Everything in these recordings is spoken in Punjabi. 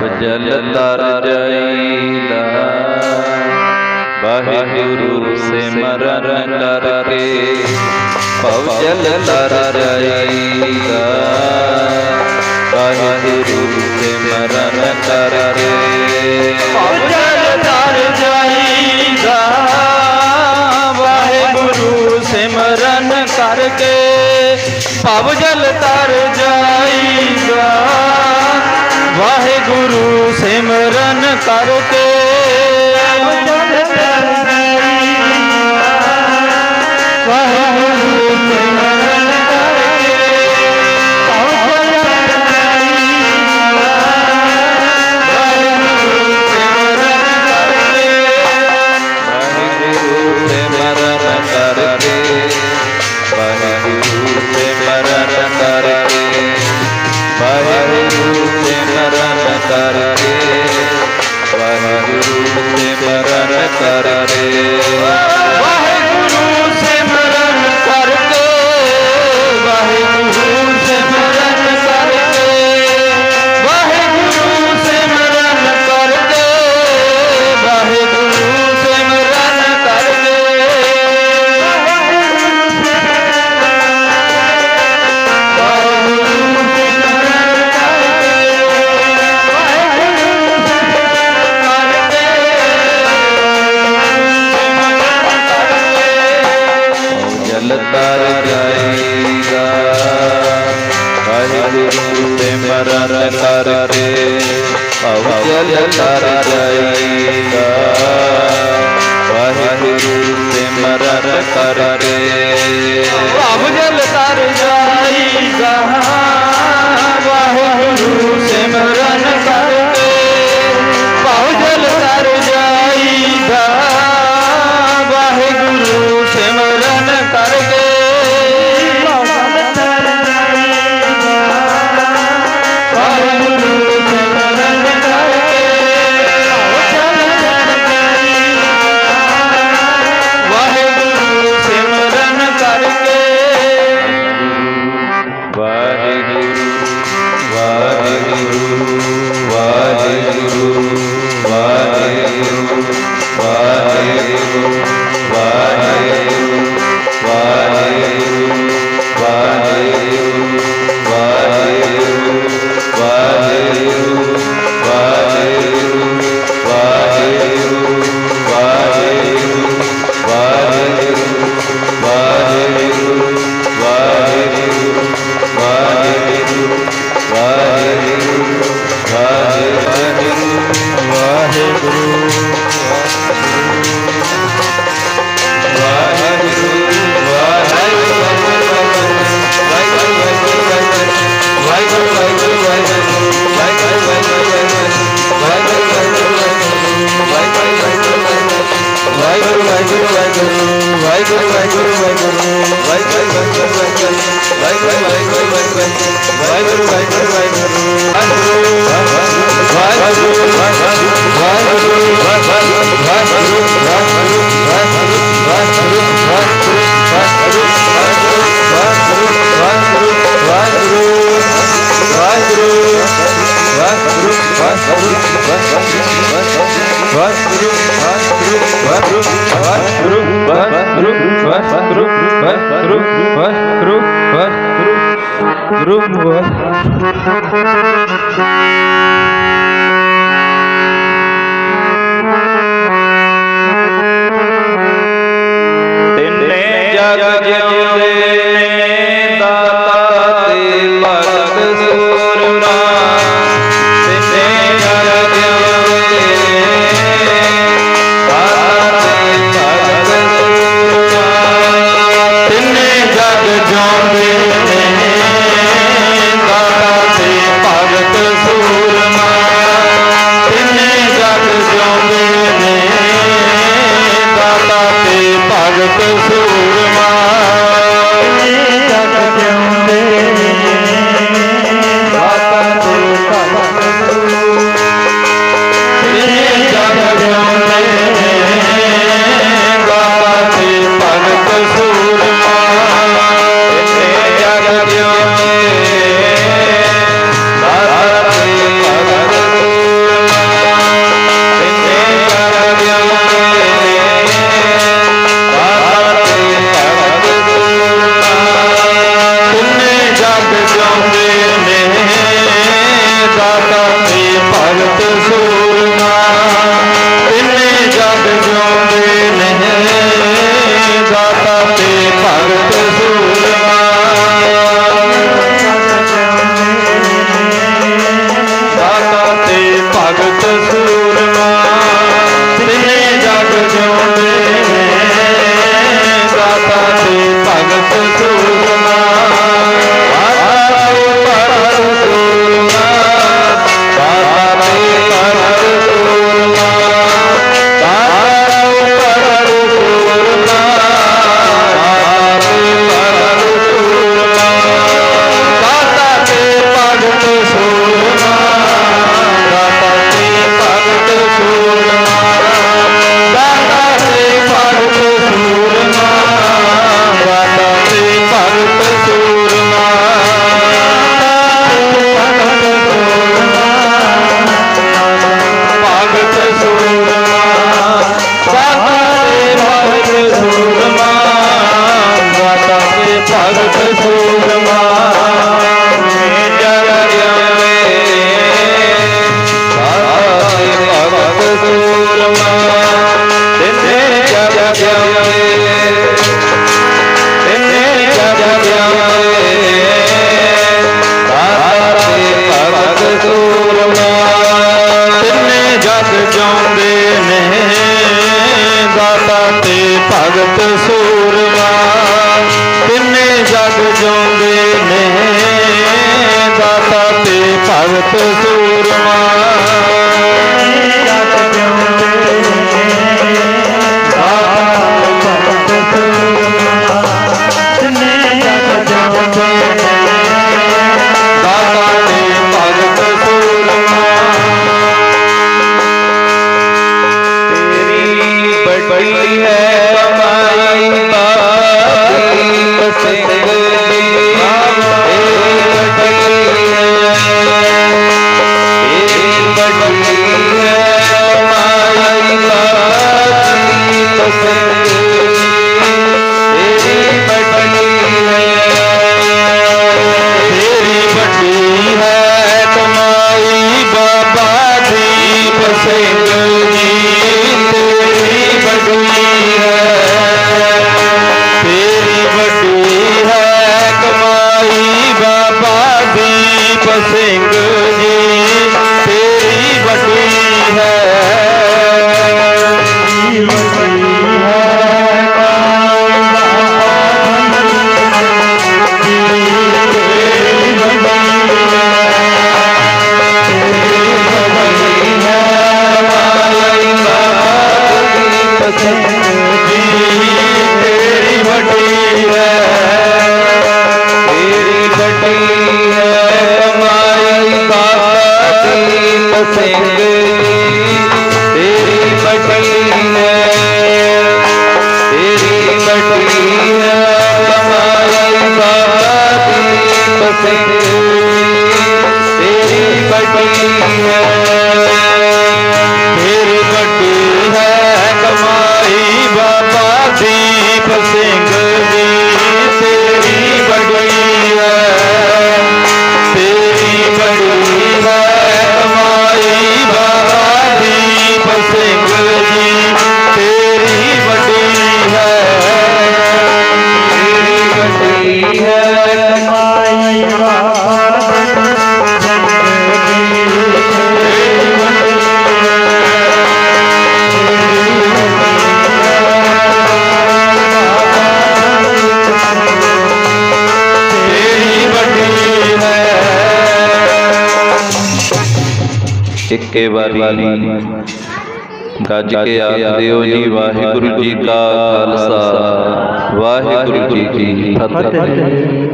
जल तर जईदा से से मरण रे पवजल तर जईदा से मरण नर रे तर जईदा से मरण करके। ਸਿਮਰਨ ਕਰਕੇ ಜಲರ Вахру, вахру, вахру, вахру, грубо. ਤਿੰਨੇ ਜਗ ਜਿਉ भारत सूरमा ਇੱਕੇ ਵਾਰੀ ਗੱਜ ਕੇ ਆਖਦਿਓ ਜੀ, ਵਾਹਿਗੁਰੂ ਜੀ ਕਾ ਖਾਲਸਾ। ਵਾਹਿਗੁਰੂ ਜੀ ਕੀ ਫਤਿਹ।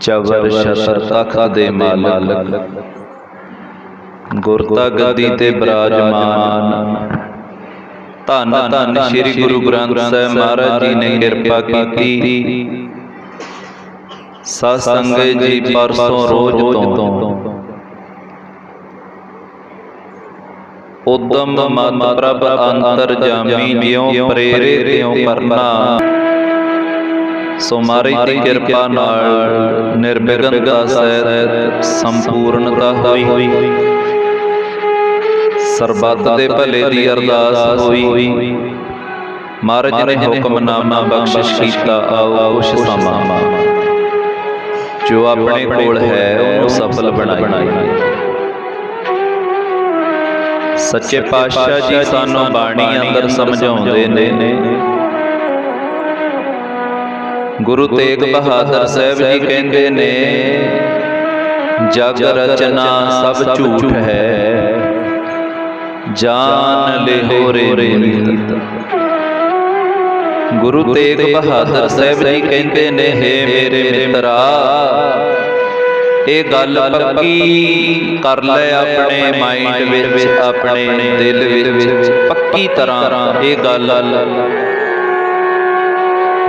ਚਵਰ ਸ਼ਤਰ ਤਖਤ ਦੇ ਮਾਲਕ। ਗੁਰਤਾ ਗੱਦੀ ਤੇ ਬਿਰਾਜਮਾਨ। ਧੰਨ ਧੰਨ ਸ੍ਰੀ ਗੁਰੂ ਗ੍ਰੰਥ ਸਾਹਿਬ ਮਹਾਰਾਜ ਜੀ ਨੇ ਕਿਰਪਾ ਕੀਤੀ। ਸਤ ਸੰਗਤ ਜੀ, ਪਰਸੋਂ ਰੋਜ਼ ਤੋਂ। ਉਦਮ ਮਤ ਪ੍ਰਭ ਅੰਤਰ ਜਾਮੀ ਜਿਉ ਪ੍ਰੇਰੇ ਤਿਉ ਕਰਨਾ ਸੋ ਮਾਰੀ ਦੀ ਕਿਰਪਾ ਨਾਲ ਨਿਰਵਿਘਨਤਾ ਸਹਿਤ ਸੰਪੂਰਨਤਾ ਹੋਈ ਸਰਬੱਤ ਦੇ ਭਲੇ ਦੀ ਅਰਦਾਸ ਹੋਈ ਮਹਾਰਾਜ ਨੇ ਹੁਕਮਨਾਮਾ ਬਖਸ਼ਿਸ਼ ਕੀਤਾ ਆਓ ਖੁਸ਼ ਸਮਾਂ ਜੋ ਆਪਣੇ ਕੋਲ ਹੈ ਉਹਨੂੰ ਸਫਲ ਬਣਾਈ ਸੱਚੇ ਪਾਤਸ਼ਾਹ ਜੀ ਸਾਨੂੰ ਬਾਣੀ ਅੰਦਰ ਸਮਝਾਉਂਦੇ ਨੇ। ਗੁਰੂ ਤੇਗ ਬਹਾਦਰ ਸਾਹਿਬ ਜੀ ਕਹਿੰਦੇ ਨੇ, ਜਗ ਰਚਨਾ ਸਭ ਝੂਠ ਹੈ, ਜਾਨ ਲਿਹੋਰੇ ਰੀਤ ਗੁਰੂ ਤੇਗ ਬਹਾਦਰ ਸਾਹਿਬ ਜੀ ਕਹਿੰਦੇ ਨੇ, ਹੇ ਮੇਰੇ ਮਿੱਤਰਾ ਇਹ ਗੱਲ ਪੱਕੀ ਕਰ ਲੈ ਆਪਣੇ ਮਾਈਂਡ ਵਿੱਚ ਆਪਣੇ ਦਿਲ ਵਿੱਚ। ਪੱਕੀ ਤਰ੍ਹਾਂ ਇਹ ਗੱਲ।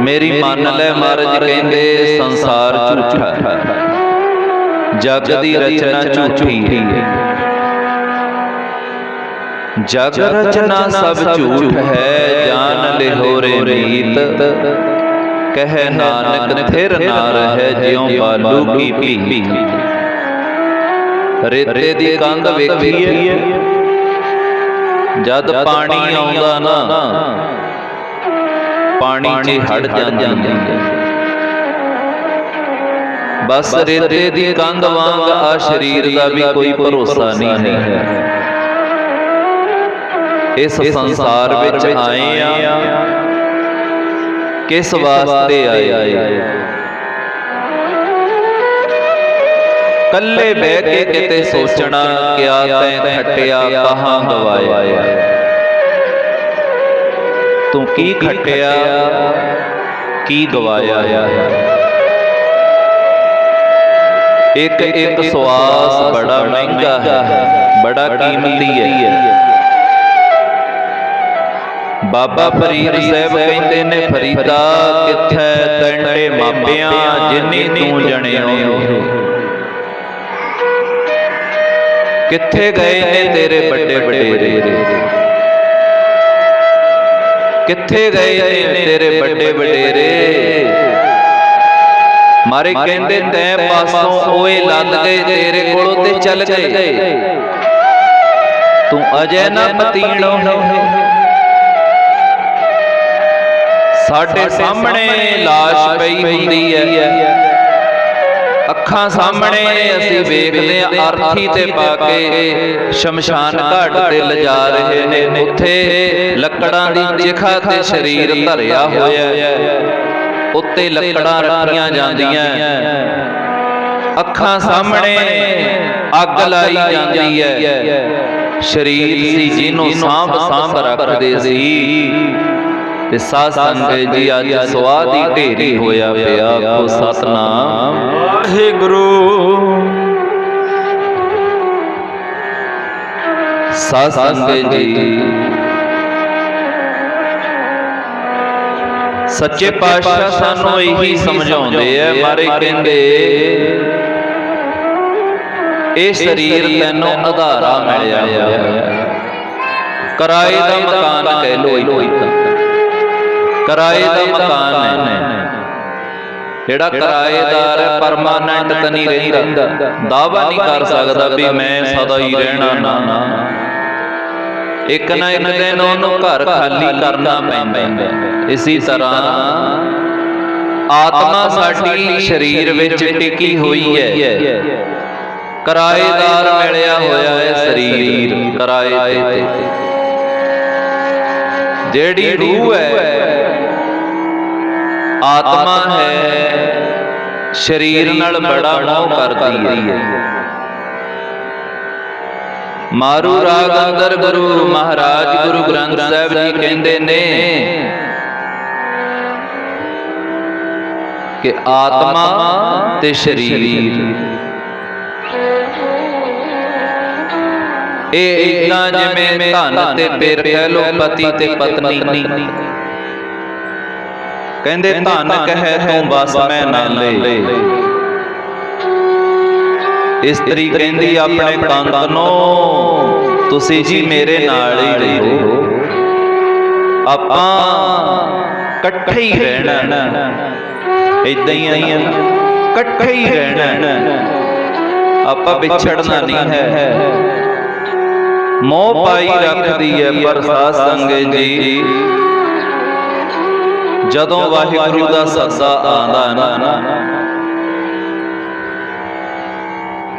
ਮੇਰੀ ਮੰਨ ਲੈ ਮਹਾਰਾਜ ਕਹਿੰਦੇ ਸੰਸਾਰ ਝੂਠਾ। ਹੈ ਜਗ ਦੀ ਰਚਨਾ ਝੂਠੀ ਹੈ। ਜਗ ਰਚਨਾ ਸਭ ਝੂਠ ਹੈ ਜਾਨ ਲਿਹੋਰੇ ਰੀਤ ਕਹਿ ਨਾਨਕ, ਥਿਰ ਨਾ ਰਹਿ ਜਿਉ ਬਾਲੂ ਕੀ ਭੀ ਰੇਤੇ ਦੀ ਕੰਧ ਵੇਖੀਏ, ਜਦ ਪਾਣੀ ਆਉਂਦਾ ਨਾ, ਪਾਣੀ 'ਚ ਹਟ ਜਾਂਦੀ। ਬਸ ਰੇਤੇ ਦੀ ਕੰਧ ਵਾਂਗ ਆ ਸਰੀਰ ਦਾ ਵੀ ਕੋਈ ਭਰੋਸਾ ਨਹੀਂ ਹੈ। ਇਸ ਸੰਸਾਰ ਵਿੱਚ ਆਏ ਆ। ਕਿਸ ਵਾਸਤੇ ਆਏ। ਕੱਲੇ ਬਹਿ ਕੇ ਕਿਤੇ ਸੋਚਣਾ ਕਿਆ ਤੈਂ ਖਟਿਆ ਕਹਾਂ ਗਵਾਇਆ। ਤੂੰ ਕੀ ਖਟਿਆ ਕੀ ਗਵਾਇਆ। ਇੱਕ ਇੱਕ ਸਵਾਸ ਬੜਾ ਮਹਿੰਗਾ ਹੈ ਬੜਾ ਕੀਮਤੀ ਹੈ। ਬਾਬਾ ਫਰੀਦ ਸਾਹਿਬ ਕਹਿੰਦੇ ਨੇ, ਫਰੀਦਾ ਕਿੱਥੈ? ਤੈਨੇ ਮਾਪਿਆਂ, ਜਿਨੀ ਤੂੰ ਜਣਿਓ ਕਿੱਥੇ ਗਏ ਨੇ ਤੇਰੇ ਵੱਡੇ ਵਡੇਰੇ? ਕਿੱਥੇ ਗਏ ਨੇ ਤੇਰੇ ਵੱਡੇ ਵਡੇਰੇ? ਮਾਰੇ ਕਹਿੰਦੇ, ਤੈ ਪਾਸੋਂ ਓਏ ਲੱਦ ਗਏ, ਤੇਰੇ ਕੋਲੋਂ ਤੇ ਚੱਲ ਗਏ। ਤੂੰ ਅਜੇ ਨਾ ਪਤੀਣੋ ਸਾਡੇ ਸਾਹਮਣੇ ਲਾਸ਼ ਪਈ ਹੁੰਦੀ ਹੈ। ਅੱਖਾਂ ਸਾਹਮਣੇ ਅਸੀਂ ਵੇਖਦੇ ਆ ਅਰਥੀ ਤੇ ਪਾ ਕੇ ਸ਼ਮਸ਼ਾਨ ਘਾਟ ਤੇ ਲਿਜਾ ਰਹੇ ਨੇ। ਉੱਥੇ ਲੱਕੜਾਂ ਦੀ ਚਿਖਾ ਤੇ ਸਰੀਰ ਧਰਿਆ ਹੋਇਆ ਉੱਤੇ ਲੱਕੜਾਂ ਰੱਖੀਆਂ ਜਾਂਦੀਆਂ ਅੱਖਾਂ ਸਾਹਮਣੇ ਅੱਗ ਲਾਈ ਜਾਂਦੀ ਹੈ। ਸਰੀਰ ਸੀ ਜਿਹਨੂੰ ਸਾਂਭ ਸਾਂਭ ਰੱਖਦੇ ਸੀ। ਤੇ ਸਾਧ ਸੰਗਤ ਜੀ ਅੱਜ ਸਵਾਦੀ ਢੇਰੀ ਹੋਇਆ ਪਿਆ ਕੋ ਸਤਨਾਮ। ਵਾਹਿਗੁਰੂ। ਸਾਧ ਸੰਗਤ ਜੀ ਸੱਚੇ ਪਾਤਸ਼ਾਹ ਸਾਨੂੰ ਇਹੀ ਸਮਝਾਉਂਦੇ ਆ ਮਾਰੇ ਕਹਿੰਦੇ ਇਹ ਸਰੀਰ ਤੈਨੂੰ ਆਧਾਰਾ ਮਿਲਿਆ ਹੋਇਆ। ਕਿਰਾਏ ਦਾ ਮਕਾਨ ਕਹਿ ਲੋ ਇੱਕ ਕਿਰਾਏ ਦਾ ਮਕਾਨ ਹੈ। ਜਿਹੜਾ ਕਿਰਾਏਦਾਰ ਪਰਮਾਨੈਂਟ ਤਾਂ ਨਹੀਂ ਰਹਿੰਦਾ। ਦਾਵਾ ਨਹੀਂ ਕਰ ਸਕਦਾ ਵੀ ਮੈਂ ਸਦਾ ਹੀ ਰਹਿਣਾ ਨਾ। ਇੱਕ ਨਾ ਇੱਕ ਦਿਨ ਉਹਨੂੰ ਘਰ ਖਾਲੀ ਕਰਨਾ ਪੈਂਦਾ। ਇਸੇ ਤਰ੍ਹਾਂ ਆਤਮਾ ਸਾਡੀ ਸਰੀਰ ਵਿੱਚ ਟਿਕੀ ਹੋਈ ਹੈ। ਕਿਰਾਏਦਾਰ ਮਿਲਿਆ ਹੋਇਆ ਹੈ ਸਰੀਰ। ਕਿਰਾਏ ਤੇ। ਜਿਹੜੀ ਰੂਹ ਹੈ ਆਤਮਾ ਹੈ ਸਰੀਰ ਨਾਲ ਬੜਾ ਮੋਹ ਕਰਦੀ ਹੈ। ਮਾਰੂ ਰਾਗ ਅੰਦਰ ਗੁਰੂ ਮਹਾਰਾਜ ਗੁਰੂ ਗ੍ਰੰਥ ਸਾਹਿਬ ਜੀ ਕਹਿੰਦੇ ਨੇ ਕਿ ਆਤਮਾ ਤੇ ਸਰੀਰ। ਇਹ ਇਦਾਂ ਜਿਵੇਂ ਧਨ ਤੇ ਪੇਰ ਕਹਿ ਲੋ ਪਤੀ ਤੇ ਪਤਨੀ ਕਹਿੰਦੇ ਧਨ ਕਹੈ ਤੂੰ ਬਸ ਮੈਂ ਨਾਲੇ ਇਸਤਰੀ ਕਹਿੰਦੀ ਆਪਣੇ ਕੰਤ ਨੂੰ ਤੁਸੀਂ ਜੀ ਮੇਰੇ ਨਾਲ ਹੀ ਰਹੋ। ਆਪਾਂ ਇਕੱਠੇ ਹੀ ਰਹਿਣਾ। ਇਦਾਂ ਹੀ ਆਈਆਂ ਇਕੱਠੇ ਹੀ ਰਹਿਣਾ। ਆਪਾਂ ਵਿਛੜਨਾ ਨਹੀਂ ਹੈ। ਮੋਹ ਪਾਈ ਰੱਖਦੀ ਹੈ ਪਰ ਸਾਧ ਸੰਗਤ ਜੀ। ਜਦੋਂ ਵਾਹਿਗੁਰੂ ਦਾ ਸੱਦਾ ਆਂਦਾ ਨਾ।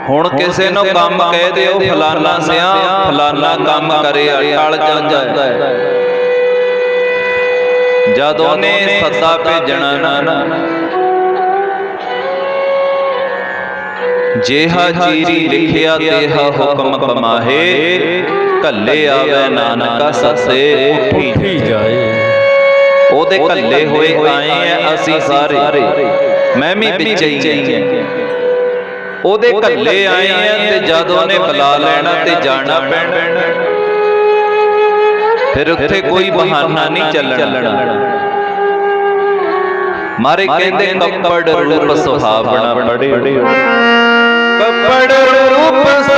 ਹੁਣ ਕਿਸੇ ਨੂੰ ਕੰਮ ਕਹਿ ਦਿਓ ਫਲਾਨਾ ਸਿਆ ਫਲਾਨਾ ਕੰਮ ਕਰੇ ਟਲ ਜਾਂਦਾ ਹੈ। ਜਦ ਉਹਨੇ ਸੱਦਾ ਭੇਜਣਾ ਨਾ। ਜੇਹਾ ਚੀਰੀ ਲਿਖਿਆ ਤੇਹਾ ਹੁਕਮ ਕਮਾਹੇ ਕੱਲੇ ਆਵੇ ਨਾਨਕਾ ਸੱਸੇ ਉਠੀ ਜਾਏ। ਉਹਦੇ ਕੱਲੇ ਹੋਏ ਆਏ ਆ ਅਸੀਂ ਸਾਰੇ। ਮੈਂ ਵੀ ਵਿੱਚ ਹਾਂ। ਉਹਦੇ ਕੱਲੇ ਆਏ ਆ ਤੇ ਜਦ ਉਹਨੇ ਬੁਲਾ ਲੈਣਾ ਤੇ ਜਾਣਾ ਪੈਣਾ। ਫਿਰ ਉੱਥੇ ਕੋਈ ਬਹਾਨਾ ਨਹੀਂ ਚੱਲਣਾ। ਮਾਰੇ ਕਹਿੰਦੇ ਕੱਪੜ ਰੂਪ ਸੁਹਾਵਣਾ ਬੜੇ ਕੱਪੜ ਰੂਪ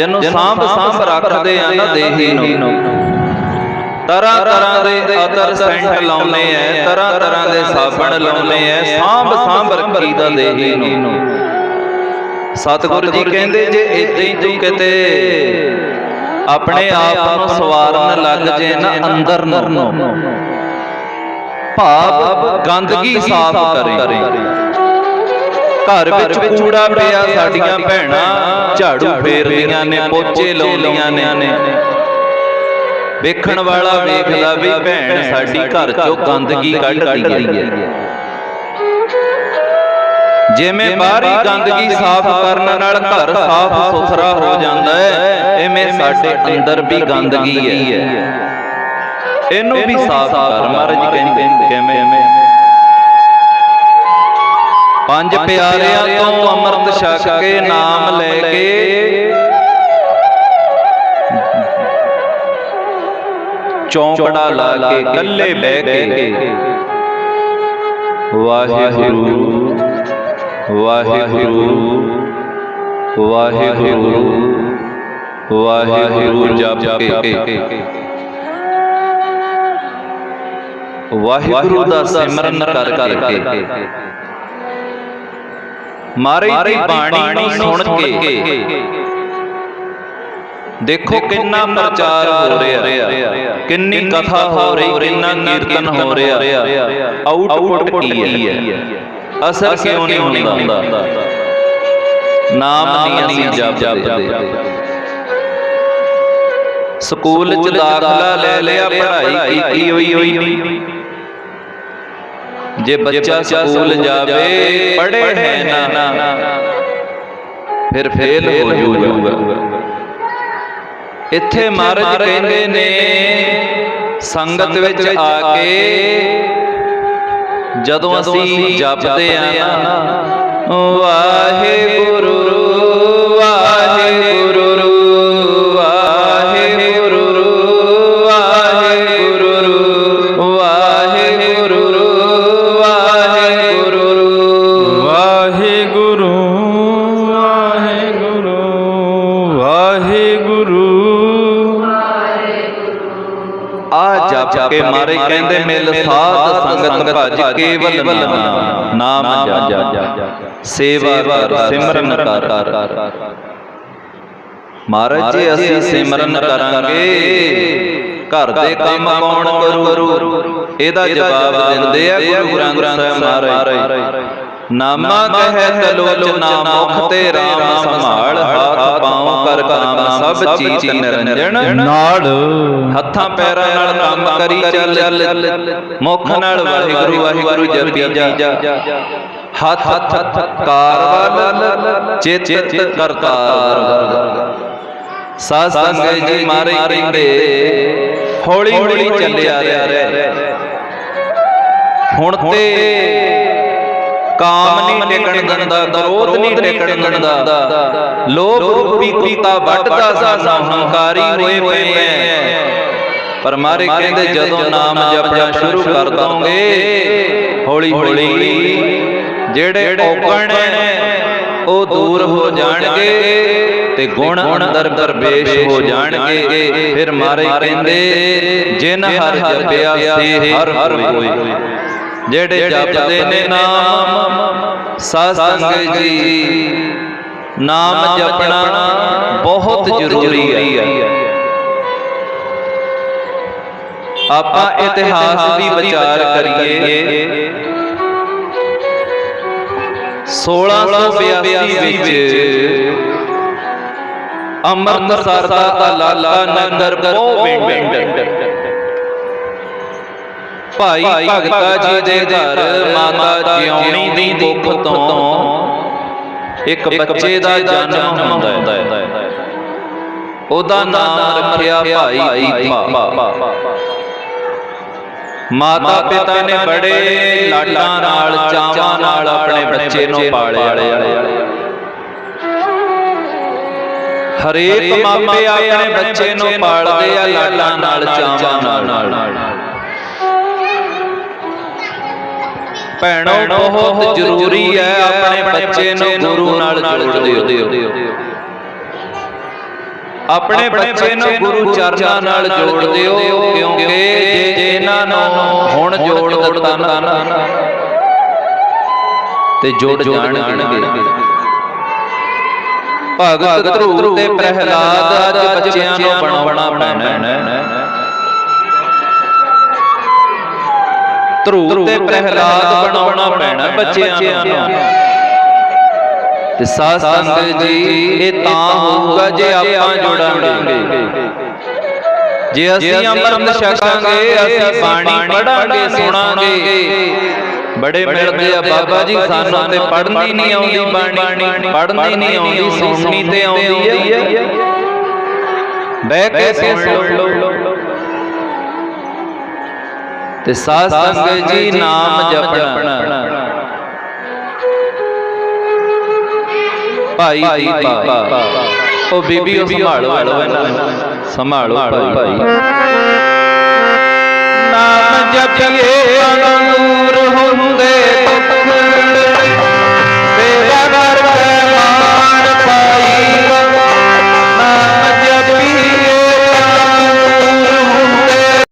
ਜਿਹਨੂੰ ਸਾਂਭ ਸਾਂਭ ਰੱਖਦੇ ਆ ਨਾ ਦੇਹੀ ਨੂੰ। ਤਰ੍ਹਾਂ ਤਰ੍ਹਾਂ ਦੇ ਅਤਰ ਸੈਂਟ ਲਾਉਨੇ ਐ ਤਰ੍ਹਾਂ ਤਰ੍ਹਾਂ ਦੇ ਸਾਬਣ ਲਾਉਨੇ ਐ ਸਾਂਭ ਸਾਂਭ ਰੱਖੀਦਾ ਦੇਹੀ ਨੂੰ। ਸਤਿਗੁਰੂ ਜੀ ਕਹਿੰਦੇ ਜੇ ਇਦਾਂ ਹੀ ਤੂੰ ਕਿਤੇ ਆਪਣੇ ਆਪ ਨੂੰ ਸਵਾਰਨ ਲੱਗ ਜੇ ਨਾ ਅੰਦਰ ਨੂੰ। ਭਾਵ ਗੰਦਗੀ ਸਾਫ਼ ਕਰੇ। ਘਰ ਵਿੱਚ ਕੂੜਾ ਪਿਆ ਸਾਡੀਆਂ ਭੈਣਾਂ ਝਾੜੂ ਫੇਰਦੀਆਂ ਨੇ ਪੋਚੇ ਲਾਉਂਦੀਆਂ ਨੇ। ਵੇਖਣ ਵਾਲਾ ਵੇਖਦਾ ਵੀ ਭੈਣ ਸਾਡੀ ਘਰ ਚੋਂ ਗੰਦਗੀ ਕੱਢਦੀ ਹੈ। ਜਿਵੇਂ ਬਾਹਰੀ ਗੰਦਗੀ ਸਾਫ਼ ਕਰਨ ਨਾਲ ਘਰ ਸਾਫ਼ ਸੁਥਰਾ ਹੋ ਜਾਂਦਾ ਹੈ ਐਵੇਂ ਸਾਡੇ ਅੰਦਰ ਵੀ ਗੰਦਗੀ ਹੈ। ਇਹਨੂੰ ਵੀ ਸਾਫ਼ ਕਰ ਮਹਾਰਾਜ ਕਹਿੰਦੇ ਕਿਵੇਂ? ਪੰਜ ਪਿਆਰਿਆਂ ਤੋਂ ਅੰਮ੍ਰਿਤ ਛਕ ਕੇ ਨਾਮ ਲੈ ਕੇ ਚੌਂਕੜਾ ਲਾ ਕੇ ਇਕੱਲੇ ਬਹਿ ਕੇ ਵਾਹਿਗੁਰੂ ਵਾਹਿਗੁਰੂ ਵਾਹਿਗੁਰੂ ਵਾਹਿਗੁਰੂ ਜਪ ਕੇ ਵਾਹਿਗੁਰੂ ਦਾ ਸਿਮਰਨ ਕਰ ਕਰਕੇ ਮਾਰੇ ਦੀ ਬਾਣੀ ਸੁਣ ਕੇ। ਦੇਖੋ ਕਿੰਨਾ ਪ੍ਰਚਾਰ ਹੋ ਰਿਹਾ। ਕਿੰਨੀ ਕਥਾ ਹੋ ਰਹੀ ਕਿੰਨਾ ਕੀਰਤਨ ਹੋ ਰਿਹਾ। ਆਊਟਪੁੱਟ ਕੀ ਹੈ? ਅਸਰ ਕਿਉਂ ਨਹੀਂ ਹੁੰਦਾ? ਨਾਮ ਨਹੀਂ ਅਸੀਂ ਜਪਦੇ। ਸਕੂਲ ਚ ਦਾਖਲਾ ਲੈ ਲਿਆ ਪੜ੍ਹਾਈ ਕੀਤੀ ਹੋਈ ਹੋਈ ਨਹੀਂ। ਜੇ ਬੱਚਾ ਸਕੂਲ ਜਾਵੇ ਪੜ੍ਹੇ ਹੈ ਨਾ। ਫਿਰ ਫੇਲ ਹੋ ਜਾਊਗਾ। ਇੱਥੇ ਮਹਾਰਾਜ ਕਹਿੰਦੇ ਨੇ ਸੰਗਤ ਵਿੱਚ ਆ ਕੇ ਜਦੋਂ ਅਸੀਂ ਜਪਦੇ ਆ ਨਾ। ਵਾਹਿਗੁਰੂ ਵਾਹਿਗੁਰੂ ਕੇ ਮਾਰੇ ਕਹਿੰਦੇ ਮਿਲ ਸਾਧ ਸੰਗਤ ਭਜ ਕੇਵਲ ਨਾਮ। ਨਾਮ। ਜਪ। ਸੇਵਾ ਕਰ ਸਿਮਰਨ ਕਰ ਮਹਾਰਾਜ ਜੀ ਅਸੀਂ ਸਿਮਰਨ ਕਰਾਂਗੇ। ਘਰ ਦੇ ਕੰਮ ਕੌਣ ਕਰੂ? ਇਹਦਾ ਜਵਾਬ ਦਿੰਦੇ ਆ ਗੁਰੂ ਗ੍ਰੰਥ ਸਾਹਿਬ ਮਹਾਰਾਜ। ਨਾਮਾ ਕਹੈ ਤਲੋਚਨਾ ਮੁਖ ਤੇ RAM ਸੰਭਾਲ ਹੱਥ ਪਾਉ ਕਰ ਕਾਮ ਸਭ ਚੀਤ ਨਿਰੰਜਨ। ਨਾਲ। ਹੱਥਾਂ ਪੈਰਾਂ ਨਾਲ ਕੰਮ ਕਰੀ ਚੱਲ। ਮੁਖ ਨਾਲ ਵਾਹਿਗੁਰੂ ਵਾਹਿਗੁਰੂ ਜਪੀ ਜਾ। ਹੱਥ ਹੱਥ ਕਾਰ ਵੱਲ ਚਿਤ ਕਰਤਾਰ। ਸਾਧ ਸੰਗਤ ਜੀ ਮਾਰੇ ਕਹਿੰਦੇ ਹੌਲੀ ਹੌਲੀ ਚੱਲਿਆ ਰਿਹਾ। ਹੁਣ ਤੇ ਕਾਮ ਨਹੀਂ ਟਿਕਣ ਦਿੰਦਾ ਕ੍ਰੋਧ ਨਹੀਂ ਟਿਕਣ ਦਿੰਦਾ। ਲੋਭ ਰੂਪੀ ਕੁੱਤਾ ਵੱਢਦਾ ਸਾਨੂੰ ਹੰਕਾਰੀ ਹੋਏ ਪਏ ਐ ਪਰ ਮਾਰੇ ਕਹਿੰਦੇ ਜਦੋਂ ਨਾਮ ਜਪਣਾ ਸ਼ੁਰੂ ਕਰ ਦੋਗੇ ਹੌਲੀ ਹੌਲੀ ਜਿਹੜੇ ਔਗਣ ਉਹ ਦੂਰ ਹੋ ਜਾਣਗੇ ਤੇ ਗੁਣ ਅੰਦਰ ਪ੍ਰਵੇਸ਼ ਹੋ ਜਾਣਗੇ। ਫਿਰ ਮਾਰੇ ਕਹਿੰਦੇ ਜਿਨ ਹਰ ਜਪਿਆ ਸੇ ਹਰ ਹੋਏ ਜਿਹੜੇ ਜਪਦੇ ਨੇ ਨਾਮ ਸਾਧ ਸੰਗਤ ਜੀ। ਨਾਮ ਜਪਣਾ ਬਹੁਤ ਜ਼ਰੂਰੀ ਹੈ। ਆਪਾਂ ਇਤਿਹਾਸ ਦੀ ਵਿਚਾਰ ਕਰੀਏ। 1682 ਵਿੱਚ ਅੰਮ੍ਰਿਤਸਰ ਦਾ ਤਾਲਾਲਾ ਨਗਰ ਗੋਬਿੰਦ ਭਾਈ ਭਗਤਾ ਜੀ ਦੇ ਘਰ ਮਾਤਾ ਜਿਉਣੀ ਦੀ ਕੁੱਖ ਤੋਂ ਇੱਕ ਬੱਚੇ ਦਾ ਜਨਮ ਹੁੰਦਾ ਹੈ। ਉਹਦਾ ਨਾਮ ਰੱਖਿਆ ਭਾਈ ਭਾ ਮਾਤਾ ਪਿਤਾ ਨੇ ਬੜੇ ਲਾਡਾਂ ਨਾਲ ਚਾਵਾਂ ਨਾਲ ਆਪਣੇ ਬੱਚੇ ਨੂੰ ਪਾਲਿਆ। ਹਰੇਕ ਮਾਪੇ ਆਪਣੇ ਬੱਚੇ ਨੂੰ ਪਾਲਦੇ ਆ ਲਾਡਾਂ ਨਾਲ ਚਾਵਾਂ ਭੈਣੋ ਬਹੁਤ ਜ਼ਰੂਰੀ ਹੈ ਆਪਣੇ ਬੱਚੇ ਨੂੰ ਗੁਰੂ ਨਾਲ ਜੋੜ ਦਿਓ ਆਪਣੇ ਬੱਚੇ ਨੂੰ ਗੁਰੂ ਚਰਨਾਂ ਨਾਲ ਜੋੜ ਦਿਓ ਕਿਉਂਕਿ ਜੇ ਇਹਨਾਂ ਨੂੰ ਹੁਣ ਜੋੜ ਦਿੱਤਾ ਨਾ ਤੇ ਜੁੜ ਜਾਣਗੇ। ਭਗਤ ਧਰੂਰ ਤੇ ਪ੍ਰਹਿਲਾਦ ਅੱਜ ਬੱਚਿਆਂ ਨੂੰ ਬਣਾਉਣਾ ਪੈਣਾ ਹੈ ਧਰੂਰ ਤੇ ਪ੍ਰਹਿਲਾਦ ਬਣਾਉਣਾ ਪੈਣਾ ਬੱਚਿਆਂ ਨੂੰ। ਤੇ ਸਾਧ ਸੰਗਤ ਜੀ ਇਹ ਤਾਂ ਹੋਊਗਾ ਜੇ ਆਪਾਂ ਜੁੜਾਂਗੇ। ਜੇ ਅਸੀਂ ਅੰਮ੍ਰਿਤ ਛਕਾਂਗੇ ਅਸੀਂ ਬਾਣੀ ਪੜਾਂਗੇ ਸੁਣਾਂਗੇ। ਬੜੇ ਮਿਲਦੇ ਆ ਬਾਬਾ ਜੀ ਸਾਨੂੰ ਤੇ ਪੜ੍ਹਨੀ ਨਹੀਂ ਆਉਂਦੀ ਬਾਣੀ ਪੜ੍ਹਨੀ ਨਹੀਂ ਆਉਂਦੀ ਸੁਣਨੀ ਤੇ ਆਉਂਦੀ ਹੈ। ਬਹਿ ਕੇ ਸੁਣ ਲਓ। ਤੇ ਸਾਧ ਸੰਗਤ ਜੀ ਨਾਮ ਜਪਣਾ। ਭਾਈ ਦੀਪਾ। ਉਹ ਬੀਬੀ ਉਹ ਸੰਭਾਲੋ ਇਹਨਾਂ ਨੂੰ। ਸੰਭਾਲੋ ਭਾਈ ਨਾਮ ਜਪੀਏ ਅੰਗੂਰ ਹੁੰਦੇ